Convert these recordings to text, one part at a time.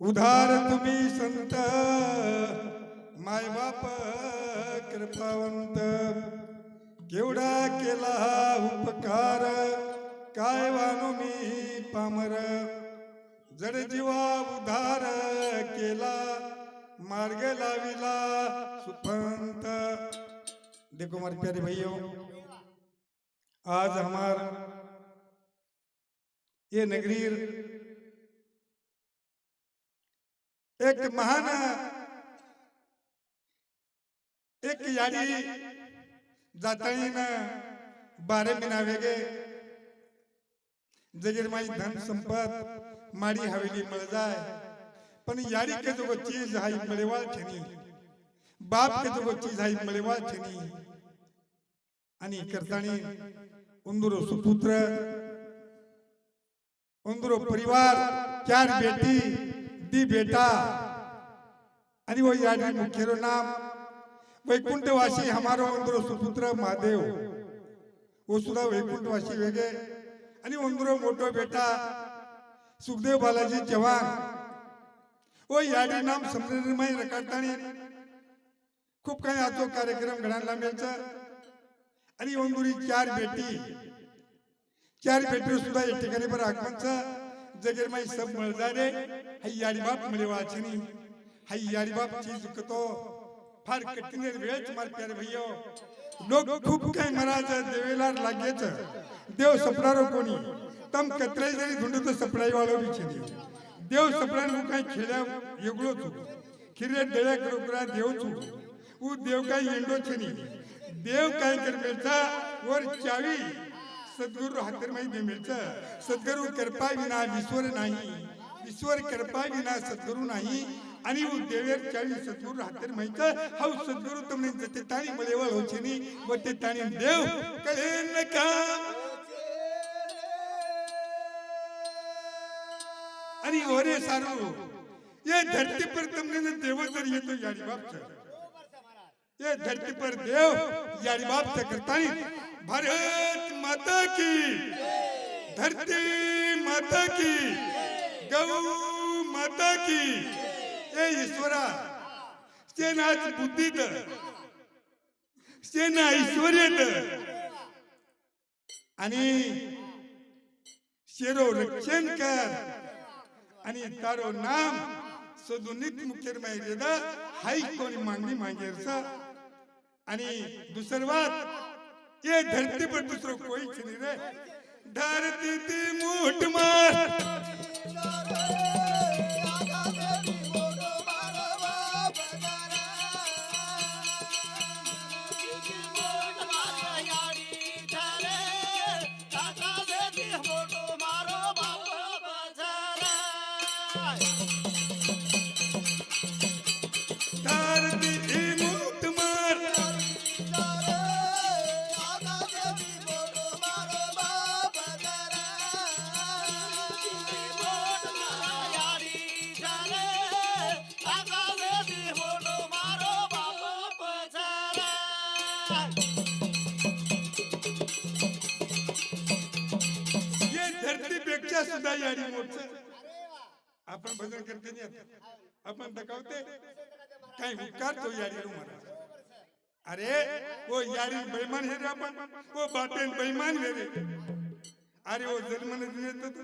उधार तुम्ही संत मायबाप कृपावंत. केवढा केला उपकार काय वानो मी पामर. जड जीवा उधार केला मार्ग लाविला सुपंत. देखो हमारे प्यारे भाइयों आज हमार ये नगरीर एक महान एक याडी जाताळीन बारे मिना वेगे जगीर माई धन संपत माडी हवेली मिळ जाय. पण याडी के जो चीज हाई मिळेवाळ ठेनी. बाप के जो चीज हाई मिळेवाळ ठेनी. आणि करताणी उंदुरो सुपुत्र उंदुरो परिवार चार बेटी दी बेटा. आणि वो याडी मुख्यरो नाम. वैकुंठवासी हमारो उंदुरो सुपुत्र महादेव. वो सुद्धा वैकुंठवासी वेगळे आणि उंदुरो मोठो बेटा. सुखदेव बालाजी चव्हाण वो याडी नाम समृद्धमय रकाडताणी खूप काही आजो कार्यक्रम घडायला मिळचा आणि अंदुरी चार बेटी. चार बेटी सुद्धा या ठिकाणी बरं आगमनचा जगेर माई सब मळजारे हाई हैयारी बाप मिळे वाचनी। हाई बाप चीज कतो फार कठीण वेळ मार प्यारे भैयो। लोक खूप काही महाराज देवेला लागेच देव सपनारो कोणी तम कत्राई जरी धुंड तर सपडाई वाळो बिछेनी देव सपना काही खेड्या वेगळो तू खिरे डळ्या करोकरा देव तू ऊ देव काही येंडो छेनी देव काय कर वर चावी सद्गुरु हतरमई भी मिळतं. सद्गुरु कृपा विना ईश्वर नाही. ईश्वर कृपा विना सद्गुरु नाही. आणि देवेर चाळी सद्गुरु हातर माहीत हाऊ सद्गुरु तुमने जते ताणी बळेवळ होचिनी ते ताणी देव कळे नका आणि ओरे सारू ये धरती पर तुमने देव जर येतो यारी बाप ये धरती पर देव यारी बाप करतानी भारत माता की धरती माता की गौ माता की। ए ईश्वरा सेनाच बुद्धीत सेना ऐश्वर्यत। आणि शेरो रक्षण कर आणि तारो नाम सदुनित मुखेर माहिती हाई कोणी मागणी मागेरसा। आणि दुसरं बात ये धरती पर दुसरं कोईच नहीं रे धरती ती मूठ मार। काही हुकार तो याडी महाराज अरे वो याडी बैमान हे रे आपण. वो बापेन बैमान हे रे. अरे वो जन्मन देत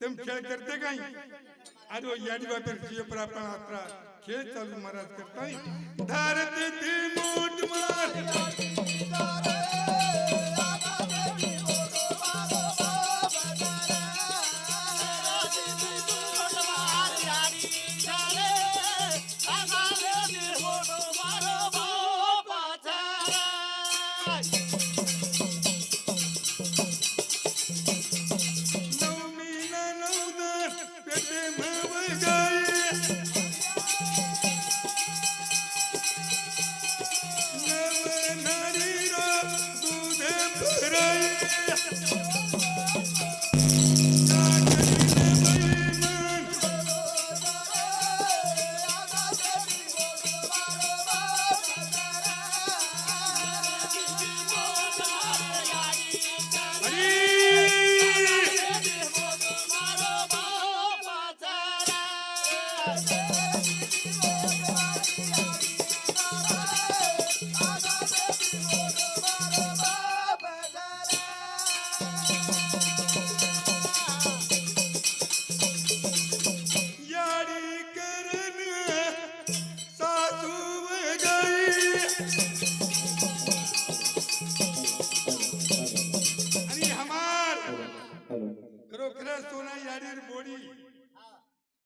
तेम खेळ करते काही अरे वो याडी बापेन जिये पर आपण आता खेळ चालू महाराज करताय. धरती ती मोठ मार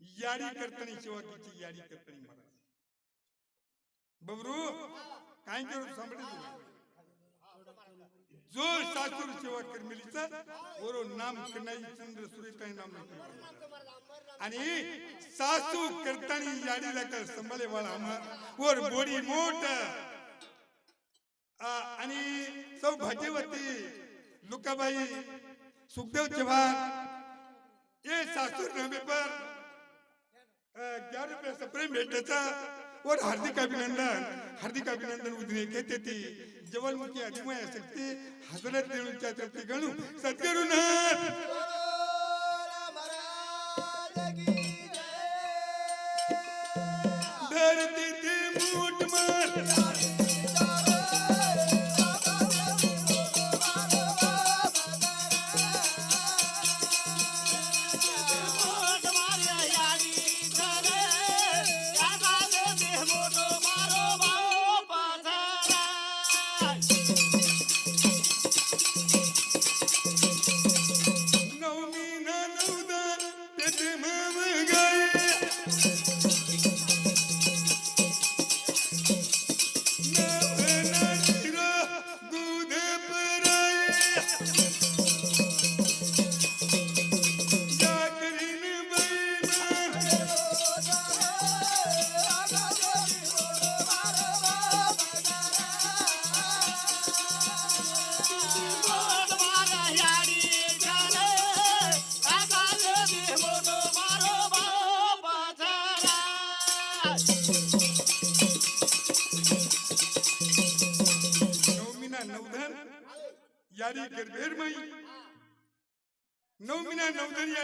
याडी करतणी शिवाकीची याडी करतणी महाराज बबरू काय करू सांभाळी तू? जो सासूर सेवा करमिलीचा ओरो नाम कनाई चंद्र सुरेताई नाम नाही आणि सासू करताना याडीला कर संभाले वाला आम्हा वर बोडी मोठ. आणि सौ भाग्यवती लुकाबाई सुखदेव चव्हाण ये सासूर नव्हे पण प्रेम भेटायचा और हार्दिक अभिनंदन हार्दिक अभिनंदन उद्रे घेते ती. जवळमुखी अधिमय शक्ती हजरत देणूच्या चरती गणू. सद्गुरुनाथ धरती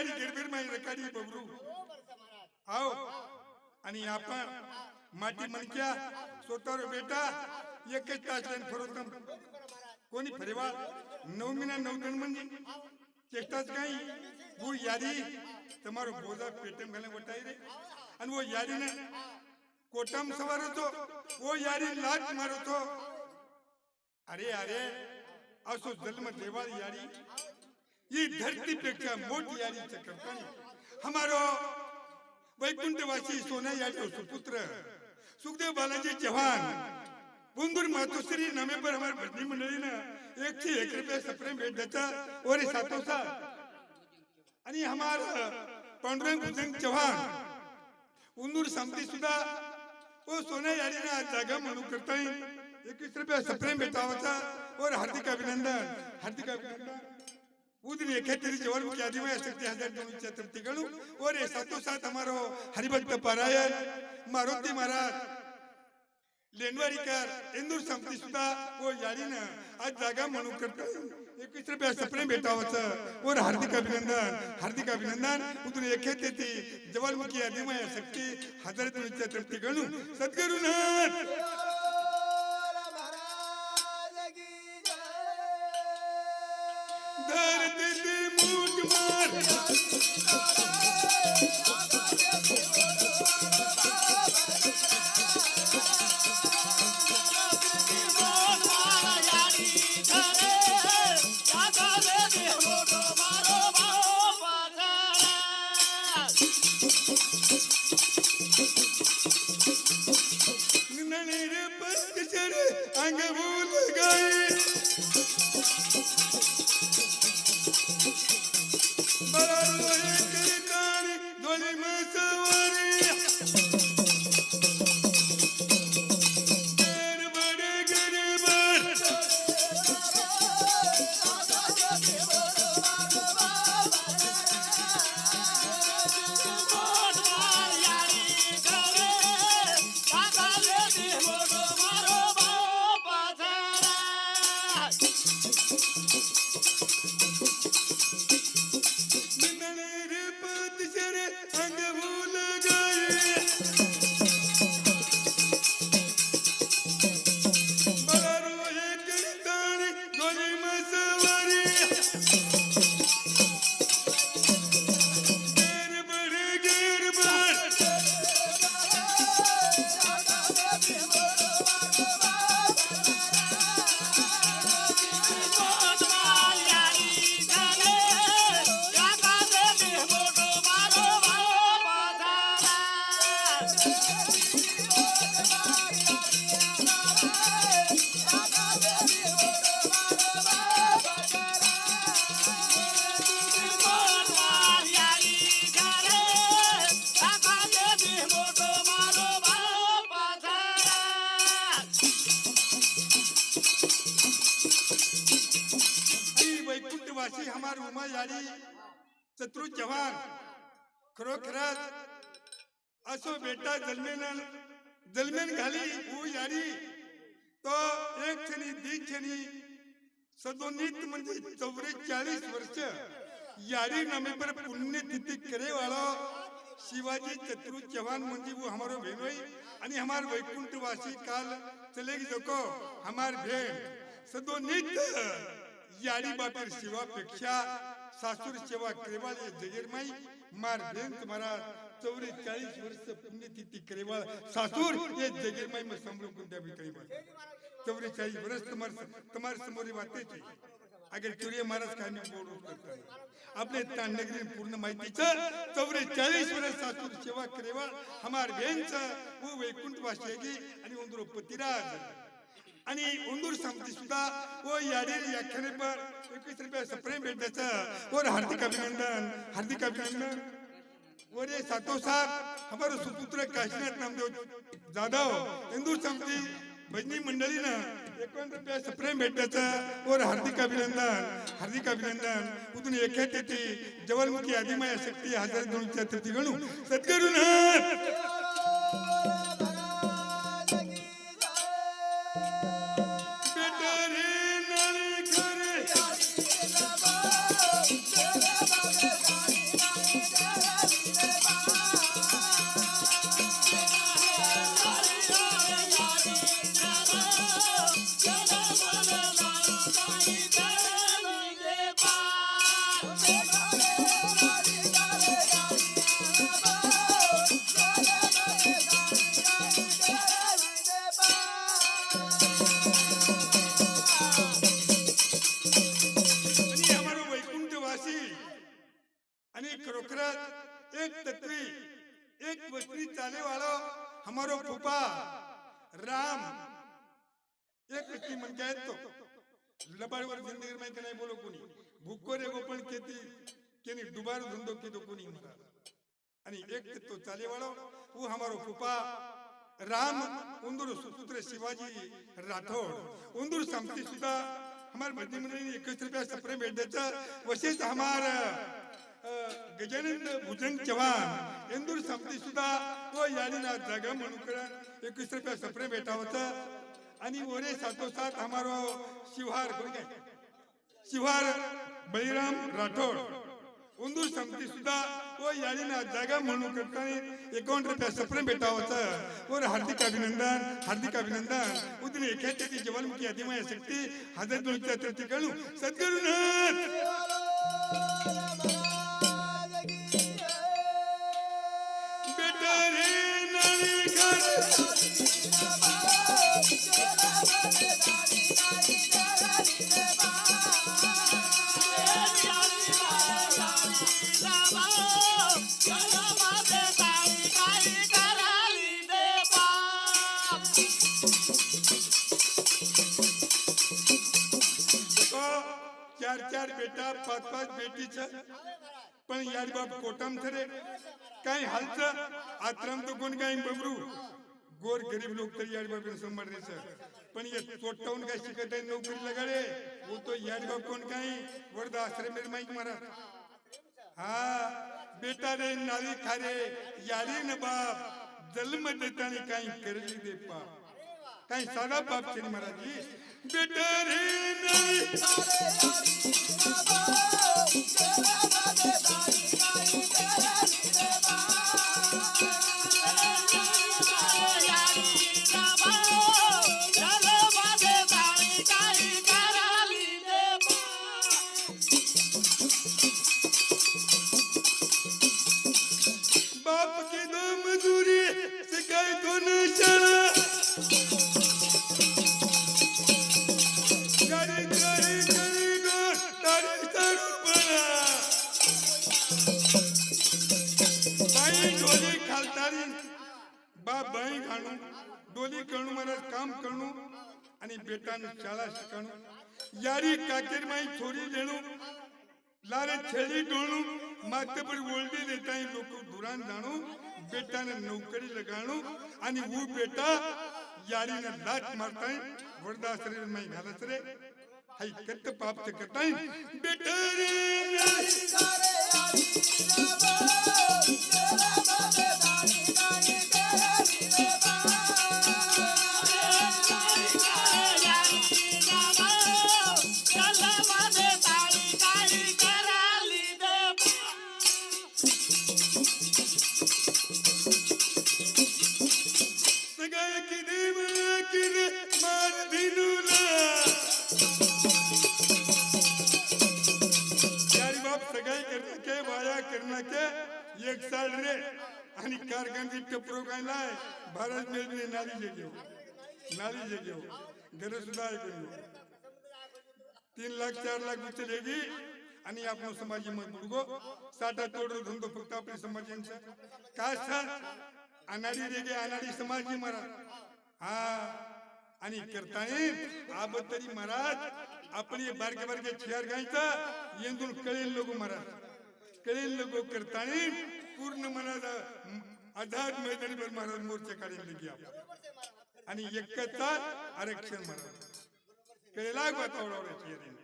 नवधन यारी गरबेर माई रकाडी बबरू आओ आणि आपण माटी मनक्या स्वतःवर बेटा एकच तास लाईन फरोतम कोणी फरेवा नवमीना नवधन म्हणजे चेष्टाच काही वो यारी તમારો બોધા પેટમ ગલે વટાઈ રે અને वो यारी ने कोटम सवार होतो वो यारी लाट मारतो अरे अरे असो जन्म देवाळी धरती ही धरतीपेक्षा मोठी यारी चक्रपाणी हमारो वैकुंठवासी सोना यादव सुपुत्र सुखदेव बालाजी चव्हाण बुंदूर मातोश्री नवेंबर पर हमारे भजनी मंडळी एक एकशे एक रुपये सप्रेम भेट देता और सातों सात आणि हमारा पांडुरंग भुजंग चव्हाण उंदूर समती सुद्धा ओ सोन्या याडीने जागा म्हणून करता एकवीस रुपया सप्रेम भेटावाचा और हार्दिक अभिनंदन हार्दिक अभिनंदन। उदन एकेतरी जवळ मुख्य आदिवाय शक्ती हजार दोन तृप्ती गणू। और ये सातो साथ हमारो हरिभक्त पारायण मारुती महाराज लेनवारीकर इंदूर समती सुद्धा वो याडीनं आज जागा म्हणून करताय एकवीस रुपया सप्रेम भेटावाचं और हार्दिक अभिनंदन हार्दिक अभिनंदन। उतून एकेत येते जवळमुखी अधिमय शक्ती हजार दोन तृप्ती गणू। सद्गुरुनाथ दर्द ते मार। cabeça. Sim. वैकुंठवासी हमार उमा याडी शत्रू जवान खरोखरच असो बेटा जलमेन जलमेन घाली ऊ यारी. तो एक क्षणी दी क्षणी सदोनीत म्हणजे चौवेचाळीस वर्ष यारी नामे पर पुण्यतिथि करे वाळो शिवाजी शत्रु चव्हाण म्हणजे वो हमारो भेनोई आणि हमार वैकुंठवासी काल चले जोको हमार भेण सदोन्नीत याडी बापेर शिवापेक्षा सासूर सेवा क्रेवाल ये जगेरमाई मार भेन तुम्हारा चौवेचाळीस वर्ष पुण्यतिथी करेवाळ सासूर ये जगेरमाई मग संभ्रम कुंद्या भी करेवाळ चौवेचाळीस वर्ष तुम्हार तुम्हार समोर बातें अगर चुरिया महाराज काय मी बोल करता आपले तांडगिरी पूर्ण माहितीचं चौवेचाळीस वर्ष सासूर सेवा क्रेवा हमार बेंच वो वैकुंठ वासियागी आणि उंदरो पतिराज. आणि उंदूर संपती सुद्धा व याडीर व्याख्याने पर एकवीस रुपया सप्रेम भेटायचं और हार्दिक अभिनंदन हार्दिक अभिनंदन. वरे ये सातों हमारे सुपुत्र काशीनाथ नामदेव जाधव इंदूर समिती भजनी मंडळी ना एकोण रुपया सप्रेम भेटायचं और हार्दिक अभिनंदन हार्दिक अभिनंदन. उतून एका तिथी जवळमुखी आदिमाया शक्ती हजार दोनच्या तिथी गणू. सद्गुरुनाथ! नाही बोलो कोणी. भुक्को रे गोपण केती केनी डुबार धुंदो केतो कोणी म्हणा आणि एक तो चाले वालो वो हमारो फुफा राम उंदूर सुपुत्र शिवाजी राठौड़ उंदूर संपती सुद्धा हमारे भजनी मंडळी एकवीस रुपया सप्रे भेट द्यायचं वशेष हमार अ, गजानंद भुजंग चव्हाण. इंदूर संपती सुद्धा तो याडीना जागा म्हणून एकवीस रुपया सप्रे भेटावतं. आणि ओरे साथोसाथ हमारो शिवहार कोणी काय शिवार बळीराम राठोड. उंदू समिती सुद्धा व याडीना जागा म्हणून करताना एकावन्न रुपया सप्रेम भेटावचं. और हार्दिक अभिनंदन हार्दिक अभिनंदन. उद्या एखाद्या जवानमुखी आदिमाया शक्ती हजार दोनच्या तृती कळू. सद्गुरुनाथ! पाच पण यार बाप कोटम थरे. काही हालच? आत्रम तो कोण काही बबरू. गोर गरीब लोक तरी यार बाप संभाळण्याचं पण ये तोटावून काय शिकत आहे? नोकरी लगाडे. वो तो यार बाप कोण काही? वर्धा आश्रय मेरे माईक मारा. हा बेटा रे नाली खारे यारी न बाप. जन्म देताना काही करली दे पाप. ताई सादा बाप जी महाराज जी बेटे रे बाप के नाम दूरी से गए दोनों चला डोली करणू मला काम करणू आणि बेटाने शाळा शिकणू यारी काकेर माई छोरी लेणू લારે છેડી ડોણું માથે પર ઓળડી લેતા એ લોકો દુરાન જાણું બેટાને નોકરી લગાણું અને હું બેટા યારીને લાત મારતા વરદા શરીર માં ઘાલત રે હાઈ કત પાપ તે કટાઈ બેટા साल रे आणि कारखानची टपरो काय नाय भारत मेलने नाली जे घेऊ. नाली जे घेऊ. घर सुद्धा ऐकून घेऊ तीन लाख चार लाख उचलेगी आणि आपण समाजी मजबूत साठा तोड धंदो फक्त आपल्या समाजांचा काय सर? अनाडी रेगे अनाडी समाजी मरा हा. आणि करताय आबतरी महाराज आपण हे बारके बारके चेअर घ्यायचा येंदून कळेल लोक महाराज. कळेल लोक करताय पूर्ण मनाचा आझाद मैदानीवर महाराज मोर्चा काढायला लगी आपण आणि एकचा आरक्षण महाराज कळेला वातावरण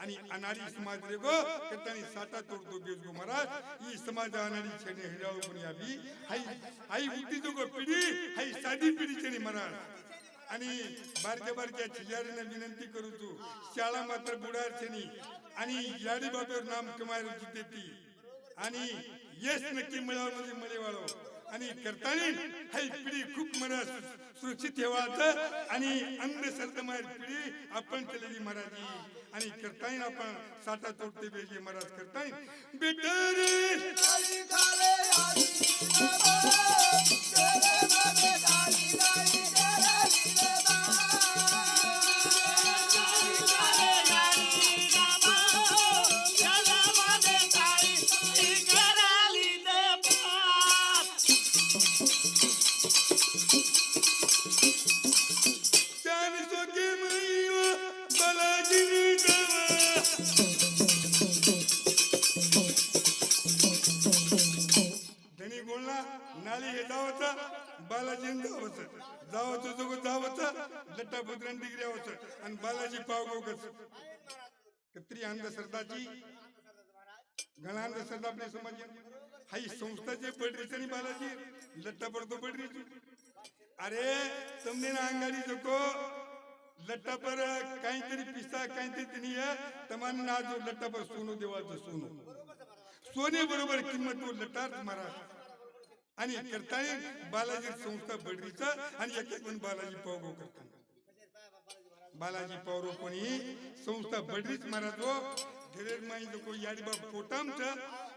आणि अनाडी समाज रे गो करतानी साता तोडतो गेस गो महाराज ही समाज अनाडी छेने हिडाळू पण यावी. हाई हाई उठी जो गो पिढी हाई साधी पिढी छेने महाराज. आणि बारक्या बारक्या चिजारीने विनंती करू तू शाळा मात्र बुडार आणि याडी बाबेवर नाम कमायला देती आणि यश नक्की मिळावं म्हणजे मले आणि करताना हाय पिढी खूप मला सुरक्षित ठेवायचं आणि अंधश्रद्धा माहेर पिढी आपण केलेली मराठी. आणि करताना आपण साठा तोडते बेजे महाराज करताय बेटर दत्ता भद्रन होत आणि बालाजी पावगावकच त्री अंधश्रद्धाची घणा अंधश्रद्धा आपल्या समाजात हाई संस्थाचे पडरीच आणि बालाजी लट्टा पडतो पडरीच अरे तमने ना अंगारी जको लट्टा पर काहीतरी पिसा काहीतरी तिने तमान ना जो लट्टा पर सोनू देवाचं सोनं. सोने बरोबर किंमत तो लट्टा महाराज. आणि करता बालाजी संस्था बडरीचा आणि एक एक बालाजी पावभाव करताना. बालाजी पावरो कोणी संस्था बडरीच महाराजो हो धीरेर माई लोक याडी बाप च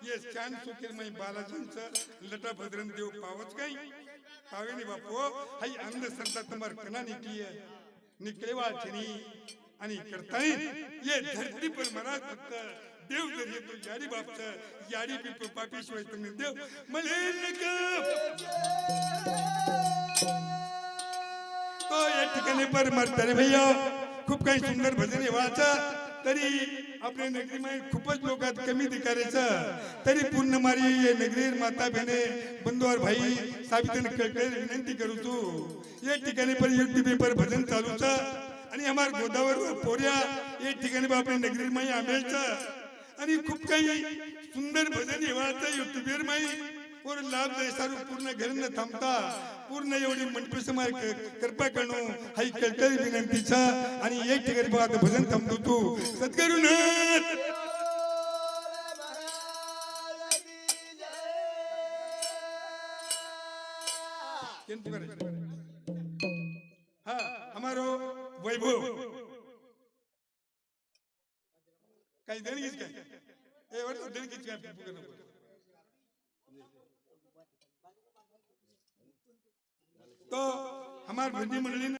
ये छान सुखेर माई बालाजींचं लटा भद्रन देव पावच काही पावे नी बापो हो, हाई अंधश्रद्धा तुम्हार कना निकली है? निकले वाचनी आणि करताय ये धरती पर महाराज फक्त देव जर येतो याडी बापचं याडी पापी शिवाय तुम्ही देव मले नका। तो या ठिकाणी पर अरे भैया खूप काही सुंदर भजन येवाचं तरी आपल्या नगरीमध्ये खूपच लोकात कमी दिकारायचं तरी पूर्ण मारी ये नगरीर माता बहिणे बंधुवार भाई साबितन कळकळ विनंती करू तू. या ठिकाणी पण युट्यूब पर भजन चालूच. आणि आम्हाला गोदावर पोऱ्या या ठिकाणी बा आपल्या नगरी माई आंब्याचं. आणि खूप काही सुंदर भजन येवाचं युट्यूबवर माई. पूर्ण लाभ सारू पूर्ण घरी न थांबता. पूर्ण एवढी मंडपी समाय कृपा करणो हाई कळकळी विनंतीचा आणि एक ठिकाणी बघा आता भजन थांबतो तू. हा हमारो वैभव. काही देणगीच काय? ए देणगीच काय पुकार नको. तो हमार भजनी मंडली